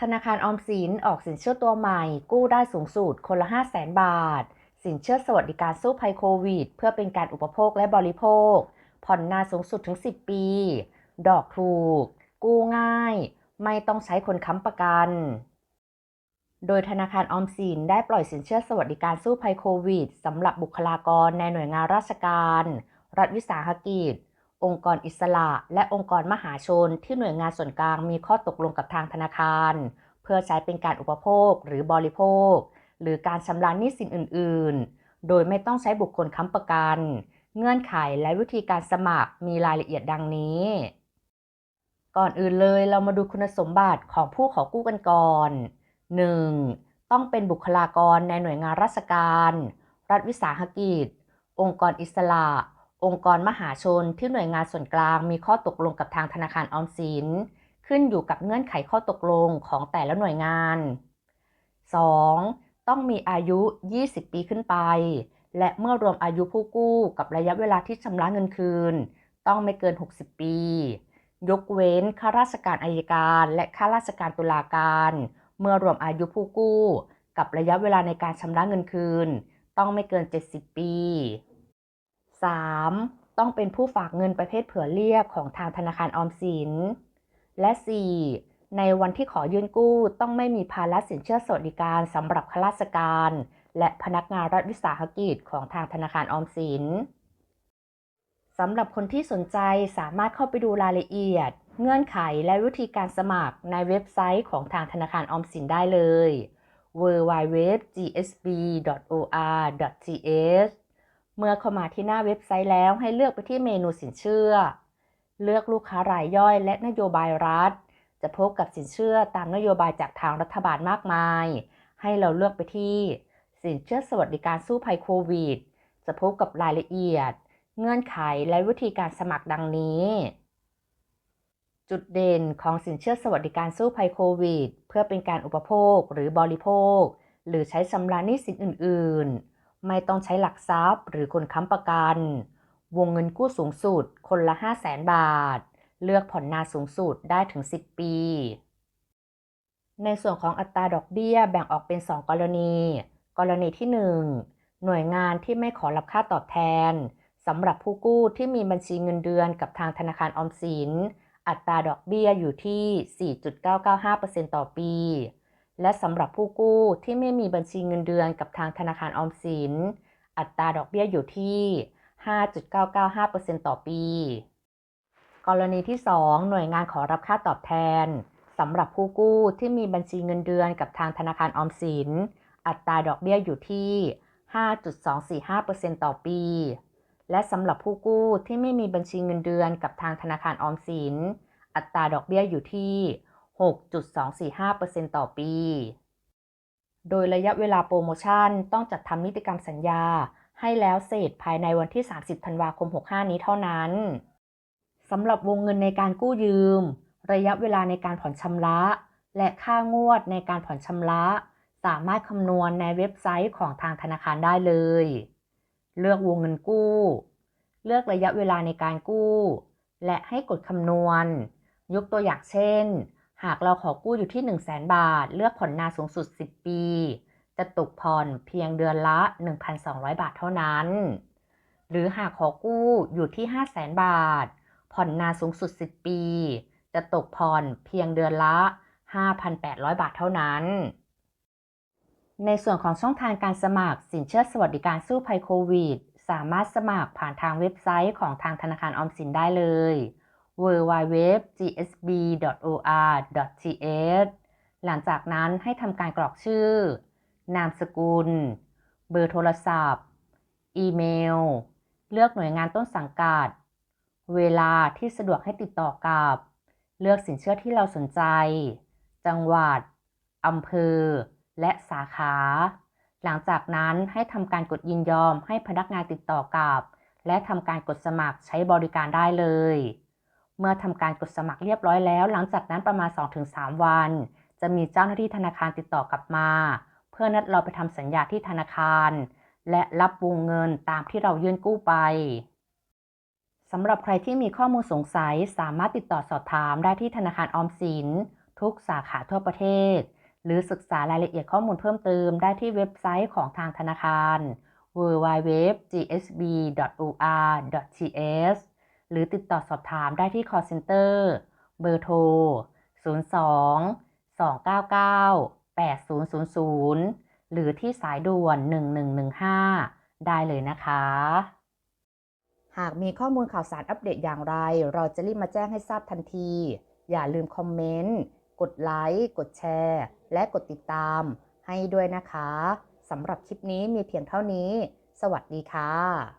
ธนาคารออมสินออกสินเชื่อตัวใหม่ กู้ได้สูงสุดคนละ 5 0 0แสนบาท สินเชื่อสวัสดิการสู้ภัยโควิด เพื่อเป็นการอุปโภคและบริโภค ผ่อนนานสูงสุดถึง 10 ปี ดอกถูก กู้ง่าย ไม่ต้องใช้คนค้ำประกัน โดยธนาคารออมสินได้ปล่อยสินเชื่อสวัสดิการสู้ภัยโควิดสำหรับบุคลากรในหน่วยงานราชการ รัฐวิสาหกิจ องค์กรอิสระ และองค์กรมหาชนที่หน่วยงานส่วนกลางมีข้อตกลงกับทางธนาคาร เพื่อใช้เป็นการอุปโภคหรือบริโภค หรือการชำระหนี้สินอื่น ๆ โดยไม่ต้องใช้บุคคลค้ำประกัน เงื่อนไขและวิธีการสมัครมีรายละเอียดดังนี้ ก่อนอื่นเลยเรามาดูคุณสมบัติของผู้ขอกู้กันก่อน 1. ต้องเป็นบุคลากรในหน่วยงานราชการ รัฐวิสาหกิจ องค์กรอิสระ องค์กรมหาชนที่หน่วยงานส่วนกลางมีข้อตกลงกับทางธนาคารออมสิน ขึ้นอยู่กับเงื่อนไขข้อตกลงของแต่ละหน่วยงาน 2. ต้องมีอายุ 20 ปีขึ้นไป และเมื่อรวมอายุผู้กู้กับระยะเวลาที่ชำระเงินคืน ต้องไม่เกิน 60 ปี ยกเว้นข้าราชการอายการ และข้าราชการตุลาการ เมื่อรวมอายุผู้กู้ กับระยะเวลาในการชำระเงินคืน ต้องไม่เกิน 70 ปี 3. ต้องเป็นผู้ฝากเงินประเภทเผื่อเรียกของทางธนาคารออมสิน และ 4. ในวันที่ขอยื่นกู้ต้องไม่มีภาระสินเชื่อสวัสดิการสำหรับข้าราชการ และพนักงานรัฐวิสาหกิจของทางธนาคารออมสินสำหรับคนที่สนใจสามารถเข้าไปดูรายละเอียด เงื่อนไขและวิธีการสมัครในเว็บไซต์ของทางธนาคารออมสินได้เลย www.gsb.or.th เมื่อเข้ามาที่หน้าเว็บไซต์แล้วให้เลือกไปที่เมนูสินเชื่อ เลือกลูกค้ารายย่อยและนโยบายรัฐ จะพบกับสินเชื่อตามนโยบายจากทางรัฐบาลมากมาย ให้เราเลือกไปที่ สินเชื่อสวัสดิการสู้ภัยโควิด จะพบกับรายละเอียด เงื่อนไขและวิธีการสมัครดังนี้ จุดเด่นของสินเชื่อสวัสดิการสู้ภัยโควิด เพื่อเป็นการอุปโภคหรือบริโภค หรือใช้ชำระหนี้สินอื่น ๆ ไม่ต้องใช้หลักทรัพย์ หรือคนค้ำประกัน วงเงินกู้สูงสุด คนละ 5 0 0แสนบาท เลือกผ่อนนานสูงสุดได้ถึง 10 ปี ในส่วนของอัตราดอกเบี้ยแบ่งออกเป็น 2 กรณี กรณีที่ 1 หน่วยงานที่ไม่ขอรับค่าตอบแทนสำหรับผู้กู้ที่มีบัญชีเงินเดือนกับทางธนาคารออมสิน อัตราดอกเบี้ยอยู่ที่ 4.995%ต่อปี และสำหรับผู้กู้ที่ไม่มีบัญชีเงินเดือนกับทางธนาคารออมสิน อัตราดอกเบี้ยอยู่ที่ 5.995%ต่อปี กรณีที่ 2 หน่วยงานขอรับค่าตอบแทนสำหรับผู้กู้ที่มีบัญชีเงินเดือนกับทางธนาคารออมสิน อัตราดอกเบี้ยอยู่ที่ 5.245%ต่อปี และสำหรับผู้กู้ที่ไม่มีบัญชีเงินเดือนกับทางธนาคารออมสิน อัตราดอกเบี้ยอยู่ที่ 6.245%ต่อปี โดยระยะเวลาโปรโมชั่นต้องจัดทำนิติกรรมสัญญา ให้แล้วเสร็จภายในวันที่ 30 ธันวาคม 65 นี้เท่านั้นสำหรับวงเงินในการกู้ยืม ระยะเวลาในการผ่อนชำระ และค่างวดในการผ่อนชำระ สามารถคำนวณในเว็บไซต์ของทางธนาคารได้เลย เลือกวงเงินกู้ เลือกระยะเวลาในการกู้ และให้กดคำนวณ ยกตัวอย่างเช่น หากเราขอกู้อยู่ที่ 1 0 0 0 0 0บาท เลือกผ่อนนานสูงสุด 10 ปี จะตกผ่อนเพียงเดือนละ 1,200 บาทเท่านั้น หรือหากขอกู้อยู่ที่ 5 0 0 0 0 0บาท ผ่อนนานสูงสุด 10 ปี จะตกผ่อนเพียงเดือนละ 5,800 บาทเท่านั้น ในส่วนของช่องทางการสมัครสินเชื่อสวัสดิการสู้ภัยโควิด สามารถสมัครผ่านทางเว็บไซต์ของทางธนาคารออมสินได้เลย www.gsb.or.th หลังจากนั้นให้ทำการกรอกชื่อ นามสกุล เบอร์โทรศัพท์ อีเมล เลือกหน่วยงานต้นสังกัด เวลาที่สะดวกให้ติดต่อกับ เลือกสินเชื่อที่เราสนใจ จังหวัด อำเภอ และสาขา หลังจากนั้นให้ทำการกดยินยอมให้พนักงานติดต่อกับ และทำการกดสมัครใช้บริการได้เลย เมื่อทำการกดสมัครเรียบร้อยแล้ว หลังจากนั้นประมาณ 2-3 วัน จะมีเจ้าหน้าที่ธนาคารติดต่อกลับมา เพื่อนัดเราไปทำสัญญาที่ธนาคาร และรับวงเงินตามที่เรายื่นกู้ไปสำหรับใครที่มีข้อมูลสงสัยสามารถติดต่อสอบถามได้ที่ธนาคารออมสิน ทุกสาขาทั่วประเทศ หรือศึกษารายละเอียดข้อมูลเพิ่มเติมได้ที่เว็บไซต์ของทางธนาคาร www.gsb.or.th หรือติดต่อสอบถามได้ที่ call center เบอร์โทร 02 299 8000 หรือที่สายด่วน 1115 ได้เลยนะคะ หากมีข้อมูลข่าวสารอัปเดตอย่างไร เราจะรีบมาแจ้งให้ทราบทันที อย่าลืมคอมเมนต์ กดไลค์ กดแชร์ และกดติดตามให้ด้วยนะคะ สำหรับคลิปนี้มีเพียงเท่านี้ สวัสดีค่ะ